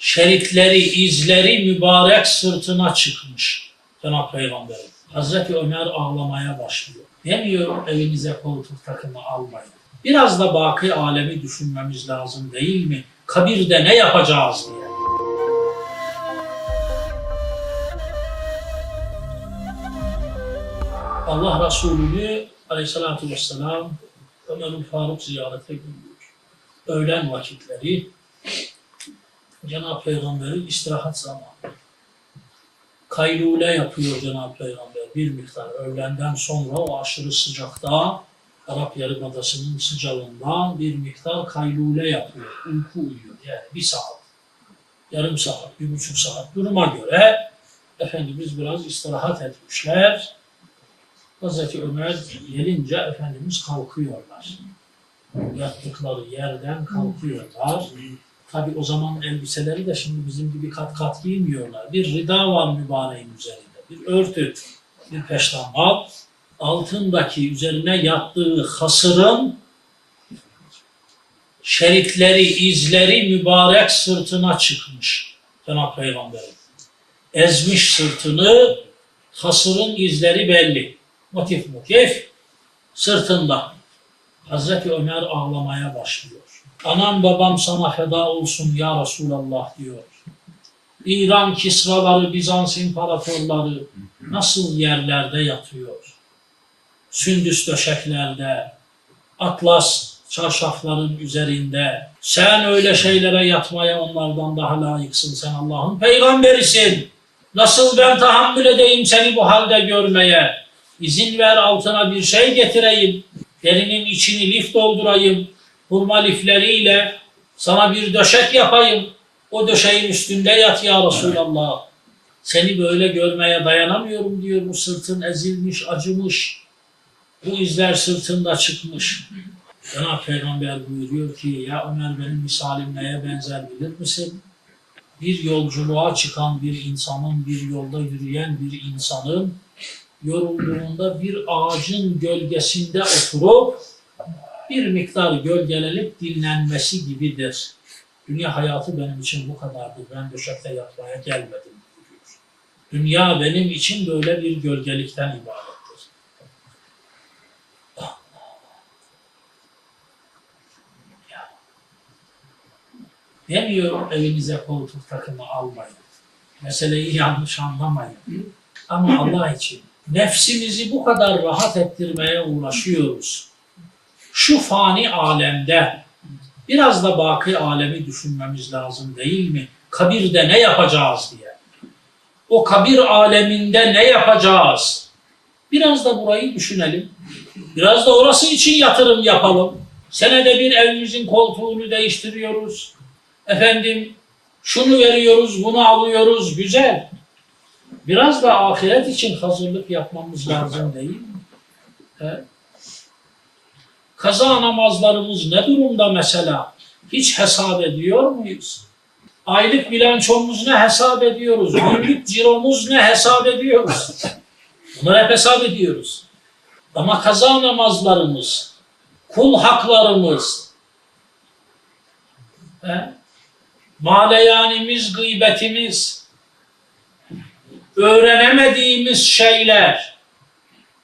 şeritleri, izleri mübarek sırtına çıkmış Cenab-ı Peygamber. Hazreti Ömer ağlamaya başlıyor. Demiyorum evinize koltuk takımı almayın. Biraz da baki alemi düşünmemiz lazım değil mi? Kabirde ne yapacağız diye. Allah Resulü'nü aleyhissalatü vesselam Ömer'in Faruk ziyarete gidiyor. Öğlen vakitleri Cenab-ı Peygamber'in istirahat zamanı. Kaylule yapıyor Cenab-ı Peygamber bir miktar öğlenden sonra o aşırı sıcakta Arap Yarımadası'nın sıcağında bir miktar kaylule yapıyor. Uyku uyuyor yani bir saat, yarım saat, bir buçuk saat duruma göre Efendimiz biraz istirahat etmişler. Hazreti Ömer gelince Efendimiz kalkıyorlar. Yattıkları yerden kalkıyorlar. Tabi o zaman elbiseleri de şimdi bizim gibi kat kat giymiyorlar. Bir rida var mübareğin üzerinde. Bir örtü, bir peştemal. Altındaki üzerine yattığı hasırın şeritleri, izleri mübarek sırtına çıkmış. Cenab-ı Peygamber'in. Ezmiş sırtını, hasırın izleri belli. Motif motif sırtında. Hazreti Ömer ağlamaya başlıyor. Anam babam sana feda olsun ya Resulallah diyor. İran Kisraları, Bizans imparatorları nasıl yerlerde yatıyor? Sündüs döşeklerde, atlas çarşafların üzerinde. Sen öyle şeylere yatmaya onlardan daha layıksın. Sen Allah'ın peygamberisin. Nasıl ben tahammül edeyim seni bu halde görmeye? İzin ver altına bir şey getireyim. Derinin içini lif doldurayım. Hurma lifleriyle sana bir döşek yapayım. O döşeğin üstünde yat ya Resulallah. Seni böyle görmeye dayanamıyorum diyor. Bu sırtın ezilmiş, acımış. Bu izler sırtında çıkmış. Cenab-ı Peygamber buyuruyor ki ya Ömer benim misalim neye benzer bilir misin? Bir yolculuğa çıkan bir insanın, bir yolda yürüyen bir insanın yorulduğunda bir ağacın gölgesinde oturup bir miktar gölgelenip dinlenmesi gibidir. Dünya hayatı benim için bu kadardır. Ben döşekte yatmaya gelmedim diyor. Dünya benim için böyle bir gölgelikten ibarettir. Ya. Demiyorum evinize koltuk takımı almayın. Meseleyi yanlış anlamayın. Ama Allah için nefsimizi bu kadar rahat ettirmeye uğraşıyoruz. Şu fani alemde biraz da baki alemi düşünmemiz lazım değil mi? Kabirde ne yapacağız diye. O kabir aleminde ne yapacağız? Biraz da burayı düşünelim. Biraz da orası için yatırım yapalım. Senede bir evimizin koltuğunu değiştiriyoruz. Efendim şunu veriyoruz, bunu alıyoruz. Güzel. Biraz da ahiret için hazırlık yapmamız lazım değil mi? He? Kaza namazlarımız ne durumda mesela? Hiç hesap ediyor muyuz? Aylık bilançomuz ne hesap ediyoruz? Günlük ciromuz ne hesap ediyoruz? Bunları hep hesap ediyoruz. Ama kaza namazlarımız, kul haklarımız, he? maleyanimiz, gıybetimiz, öğrenemediğimiz şeyler,